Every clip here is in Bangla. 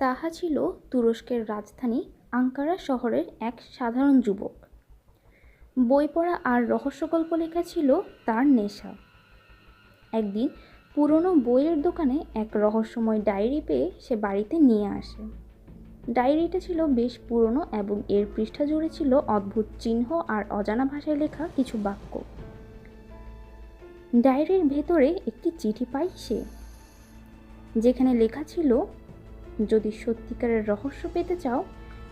তাহা ছিল তুরস্কের রাজধানী আঙ্কারা শহরের এক সাধারণ যুবক। বই পড়া আর রহস্যগল্প লেখা ছিল তার নেশা। একদিন পুরনো বইয়ের দোকানে এক রহস্যময় ডায়েরি পেয়ে সে বাড়িতে নিয়ে আসে। ডায়েরিটা ছিল বেশ পুরনো এবং এর পৃষ্ঠা জুড়ে ছিল অদ্ভুত চিহ্ন আর অজানা ভাষায় লেখা কিছু বাক্য। ডায়েরির ভেতরে একটি চিঠি পায় সে, যেখানে লেখা ছিল যদি সত্যিকারের রহস্য পেতে চাও,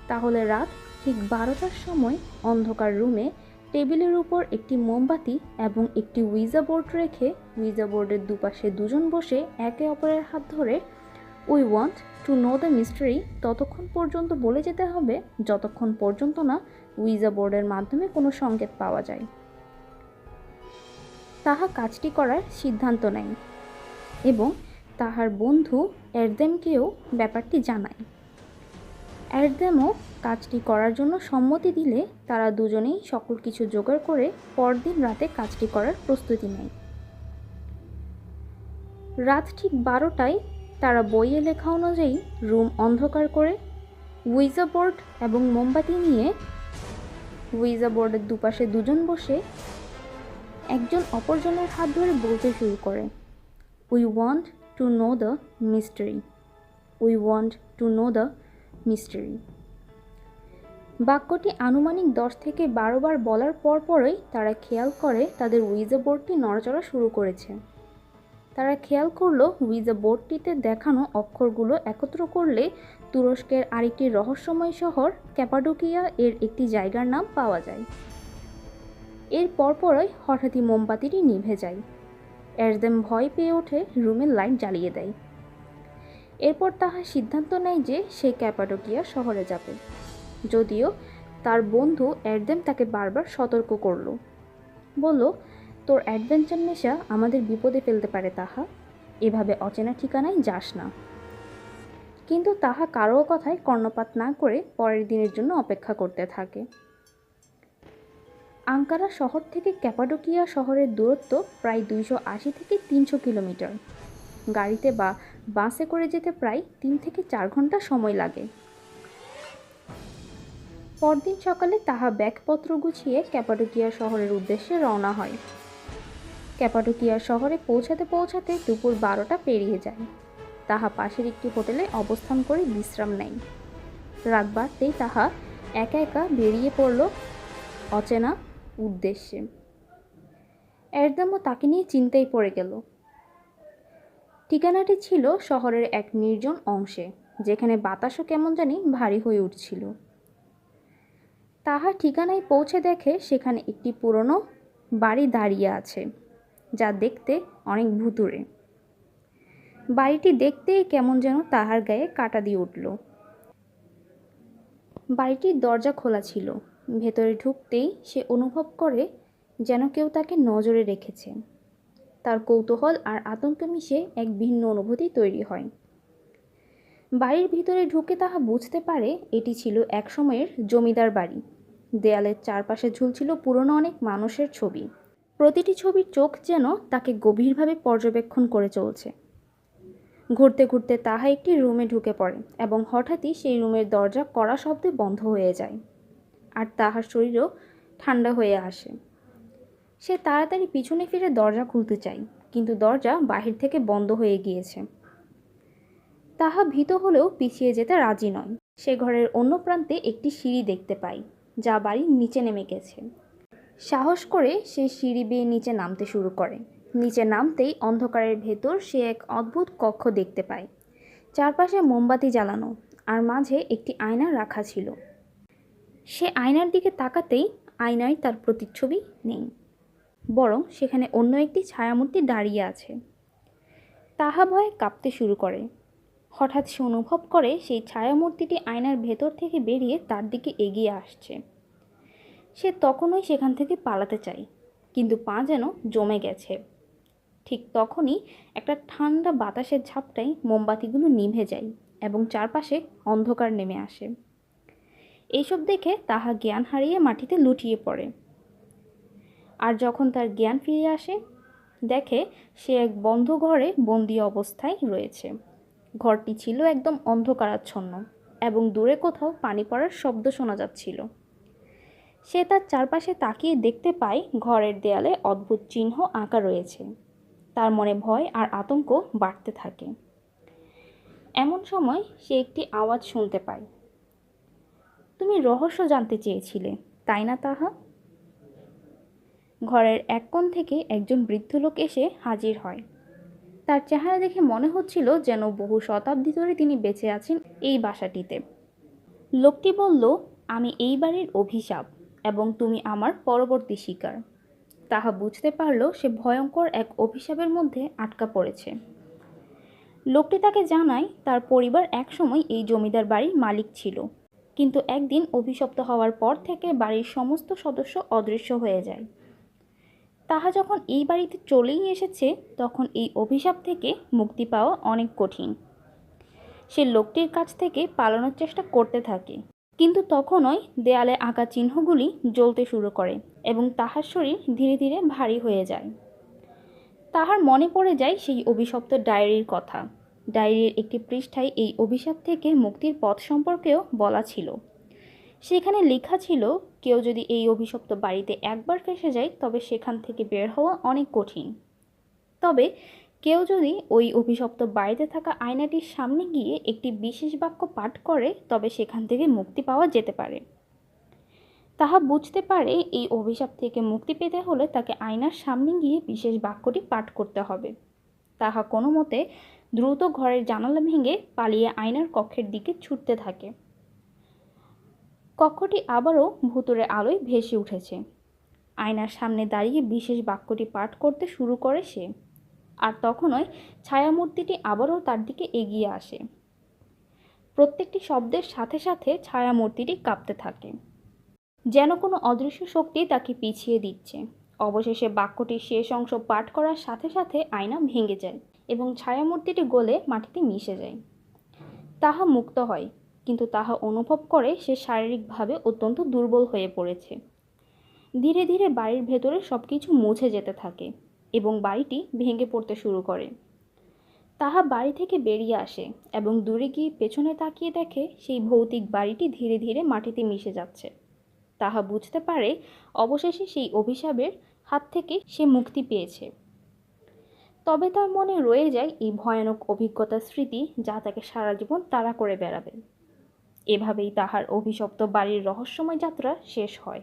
তাহলে রাত ঠিক বারোটার সময় অন্ধকার রুমে টেবিলের উপর একটি মোমবাতি এবং একটি উইজা বোর্ড রেখে উইজা বোর্ডের দুপাশে দুজন বসে একে অপরের হাত ধরে we want to know the mystery ততক্ষণ পর্যন্ত বলে যেতে হবে, যতক্ষণ পর্যন্ত না উইজা বোর্ডের মাধ্যমে কোনো সংকেত পাওয়া যায়। তাহা কাজটি করার সিদ্ধান্ত নেয় এবং তাহার বন্ধু এরদেমকেও ব্যাপারটি জানায়। এরদেমও কাজটি করার জন্য সম্মতি দিলে তারা দুজনেই সকল কিছু জোগাড় করে পরদিন রাতে কাজটি করার প্রস্তুতি নেয়। রাত ঠিক বারোটায় তারা বইয়ে লেখা অনুযায়ী রুম অন্ধকার করে উইজা বোর্ড এবং মোমবাতি নিয়ে উইজা বোর্ডের দুপাশে দুজন বসে একজন অপরজনের হাত ধরে বলতে শুরু করে we want to know the mystery we want to know the mystery বাক্যটি আনুমানিক দশ থেকে বারো বার বলার পরপরই তারা খেয়াল করে তাদের উইজা বোর্ডটি নড়াচড়া শুরু করেছে। তারা খেয়াল করল উইজা বোর্ডটিতে দেখানো অক্ষরগুলো একত্র করলে তুরস্কের আরেকটি রহস্যময় শহর ক্যাপাডোকিয়া এর একটি জায়গার নাম পাওয়া যায়। এর পরপরই হঠাৎই মোমবাতিটি নিভে যায়। এরদেম ভয় পেয়ে ওঠে, রুমের লাইট জ্বালিয়ে দেয়। এরপর তাহার সিদ্ধান্ত নেয় যে সে ক্যাপাডোকিয়া শহরে যাবে। যদিও তার বন্ধু এরদেম তাকে বারবার সতর্ক করল। বলল, তোর অ্যাডভেঞ্চার নেশা আমাদের বিপদে ফেলতে পারে, তাহা। এভাবে অচেনা ঠিকানায় যাস না। কিন্তু তাহা কারও কথায় কর্ণপাত না করে পরের দিনের জন্য অপেক্ষা করতে থাকে। আঙ্কারা শহর থেকে ক্যাপাডোকিয়া শহরের দূরত্ব প্রায় দুইশো আশি থেকে তিনশো কিলোমিটার। গাড়িতে বা বাসে করে যেতে প্রায় তিন থেকে চার ঘণ্টা সময় লাগে। পরদিন সকালে তাহা ব্যাগপত্র গুছিয়ে ক্যাপাডোকিয়া শহরের উদ্দেশ্যে রওনা হয়। ক্যাপাডোকিয়া শহরে পৌঁছাতে পৌঁছাতে দুপুর বারোটা পেরিয়ে যায়। তাহা পাশের একটি হোটেলে অবস্থান করে বিশ্রাম নেয়। রাত বাড়তেই তাহা একা একা বেরিয়ে পড়ল অচেনা উদ্দেশ্যে। এরদামও তাকে নিয়ে চিন্তায় পড়ে গেল। ঠিকানাটি ছিল শহরের এক নির্জন অংশে, যেখানে বাতাসও কেমন জানি ভারী হয়ে উঠছিল। তাহার ঠিকানায় পৌঁছে দেখে সেখানে একটি পুরনো বাড়ি দাঁড়িয়ে আছে, যা দেখতে অনেক ভুতুরে বাড়িটি দেখতেই কেমন যেন তাহার গায়ে কাটা দিয়ে উঠল। বাড়িটির দরজা খোলা ছিল। ভেতরে ঢুকতেই সে অনুভব করে যেন কেউ তাকে নজরে রেখেছে। তার কৌতূহল আর আতঙ্ক মিশে এক ভিন্ন অনুভূতি তৈরি হয়। বাড়ির ভিতরে ঢুকে তাহা বুঝতে পারে এটি ছিল এক সময়ের জমিদার বাড়ি। দেয়ালের চারপাশে ঝুলছিল পুরনো অনেক মানুষের ছবি। প্রতিটি ছবির চোখ যেন তাকে গভীরভাবে পর্যবেক্ষণ করে চলছে। ঘুরতে ঘুরতে তাহা একটি রুমে ঢুকে পড়ে এবং হঠাৎই সেই রুমের দরজা কড়া শব্দে বন্ধ হয়ে যায়। আর তাহার শরীরও ঠান্ডা হয়ে আসে। সে তাড়াতাড়ি পিছনে ফিরে দরজা খুলতে চায়, কিন্তু দরজা বাহির থেকে বন্ধ হয়ে গিয়েছে। তাহা ভীত হলেও পিছিয়ে যেতে রাজি নয়। সে ঘরের অন্য প্রান্তে একটি সিঁড়ি দেখতে পাই যা বাড়ির নিচে নেমে গেছে। সাহস করে সে সিঁড়ি বেয়ে নিচে নামতে শুরু করে। নিচে নামতেই অন্ধকারের ভেতর সে এক অদ্ভুত কক্ষ দেখতে পায়। চারপাশে মোমবাতি জ্বালানো, আর মাঝে একটি আয়না রাখা ছিল। সে আয়নার দিকে তাকাতেই আয়নায় তার প্রতিচ্ছবি নেই, বরং সেখানে অন্য একটি ছায়ামূর্তি দাঁড়িয়ে আছে। তাহা ভয়ে কাঁপতে শুরু করে। হঠাৎ সে অনুভব করে সেই ছায়ামূর্তিটি আয়নার ভেতর থেকে বেরিয়ে তার দিকে এগিয়ে আসছে। সে তখনই সেখান থেকে পালাতে চায়, কিন্তু পা যেন জমে গেছে। ঠিক তখনই একটা ঠান্ডা বাতাসের ঝাপটায় মোমবাতিগুলো নিভে যায় এবং চারপাশে অন্ধকার নেমে আসে। এইসব দেখে তাহা জ্ঞান হারিয়ে মাটিতে লুটিয়ে পড়ে। আর যখন তার জ্ঞান ফিরে আসে, দেখে সে এক বন্ধ ঘরে বন্দি অবস্থায় রয়েছে। ঘরটি ছিল একদম অন্ধকারাচ্ছন্ন এবং দূরে কোথাও পানি পড়ার শব্দ শোনা যাচ্ছিল। সে তার চারপাশে তাকিয়ে দেখতে পায় ঘরের দেয়ালে অদ্ভুত চিহ্ন আঁকা রয়েছে। তার মনে ভয় আর আতঙ্ক বাড়তে থাকে। এমন সময় সে একটি আওয়াজ শুনতে পায়। তুমি রহস্য জানতে চেয়েছিলে, তাই না তাহা? ঘরের এক কোণ থেকে একজন বৃদ্ধ লোক এসে হাজির হয়। তার চেহারা দেখে মনে হচ্ছিল যেন বহু শতাব্দী ধরে তিনি বেঁচে আছেন এই বাসাটিতে। লোকটি বলল, আমি এই বাড়ির অভিশাপ এবং তুমি আমার পরবর্তী শিকার। তাহা বুঝতে পারল সে ভয়ঙ্কর এক অভিশাপের মধ্যে আটকা পড়েছে। লোকটি তাকে জানায়, তার পরিবার একসময় এই জমিদার বাড়ির মালিক ছিল। কিন্তু একদিন অভিশপ্ত হওয়ার পর থেকে বাড়ির সমস্ত সদস্য অদৃশ্য হয়ে যায়। তাহা যখন এই বাড়িতে চলেই এসেছে, তখন এই অভিশাপ থেকে মুক্তি পাওয়া অনেক কঠিন। সে লোকটির কাছ থেকে পালানোর চেষ্টা করতে থাকে, কিন্তু তখনই দেয়ালে আঁকা চিহ্নগুলি জ্বলতে শুরু করে এবং তাহার শরীর ধীরে ধীরে ভারী হয়ে যায়। তাহার মনে পড়ে যায় সেই অভিশপ্ত ডায়েরির কথা। ডায়েরির একটি পৃষ্ঠায় এই অভিশাপ থেকে মুক্তির পথ সম্পর্কেও বলা ছিল। সেখানে লেখা ছিল, কেউ যদি এই অভিশপ্ত বাড়িতে একবার ফেসে যায়, তবে সেখান থেকে বের হওয়া অনেক কঠিন। তবে কেউ যদি ওই অভিশপ্ত বাড়িতে থাকা আয়নাটির সামনে গিয়ে একটি বিশেষ বাক্য পাঠ করে, তবে সেখান থেকে মুক্তি পাওয়া যেতে পারে। তাহা বুঝতে পারে এই অভিশাপ থেকে মুক্তি পেতে হলে তাকে আয়নার সামনে গিয়ে বিশেষ বাক্যটি পাঠ করতে হবে। তাহা কোনো মতে দ্রুত ঘরের জানালা ভেঙে পালিয়ে আয়নার কক্ষের দিকে ছুটতে থাকে। কক্ষটি আবারও ভুতুরে আলোয় ভেসে উঠেছে। আয়নার সামনে দাঁড়িয়ে বিশেষ বাক্যটি পাঠ করতে শুরু করে সে। আর তখনই ছায়ামূর্তিটি আবারও তার দিকে এগিয়ে আসে। প্রত্যেকটি শব্দের সাথে সাথে ছায়ামূর্তিটি কাঁপতে থাকে। যেন কোনো অদৃশ্য শক্তি তাকে পিছিয়ে দিচ্ছে। অবশেষে বাক্যটির শেষ অংশ পাঠ করার সাথে সাথে আয়না ভেঙে যায়। এবং ছায়ামূর্তিটি গলে মাটিতে মিশে যায়। তাহা মুক্ত হয়, কিন্তু তাহা অনুভব করে সে শারীরিকভাবে অত্যন্ত দুর্বল হয়ে পড়েছে। ধীরে ধীরে বাড়ির ভেতরে সব কিছু মুছে যেতে থাকে এবং বাড়িটি ভেঙে পড়তে শুরু করে। তাহা বাড়ি থেকে বেরিয়ে আসে এবং দূরে গিয়ে পেছনে তাকিয়ে দেখে সেই ভৌতিক বাড়িটি ধীরে ধীরে মাটিতে মিশে যাচ্ছে। তাহা বুঝতে পারে অবশেষে সেই অভিশাপের হাত থেকে সে মুক্তি পেয়েছে। তবে তার মনে রয়ে যায় এই ভয়ানক অভিজ্ঞতার স্মৃতি যা তাকে সারা জীবন তাড়া করে বেড়াবে। এভাবেই তাহার অভিশপ্ত বাড়ির রহস্যময় যাত্রা শেষ হয়।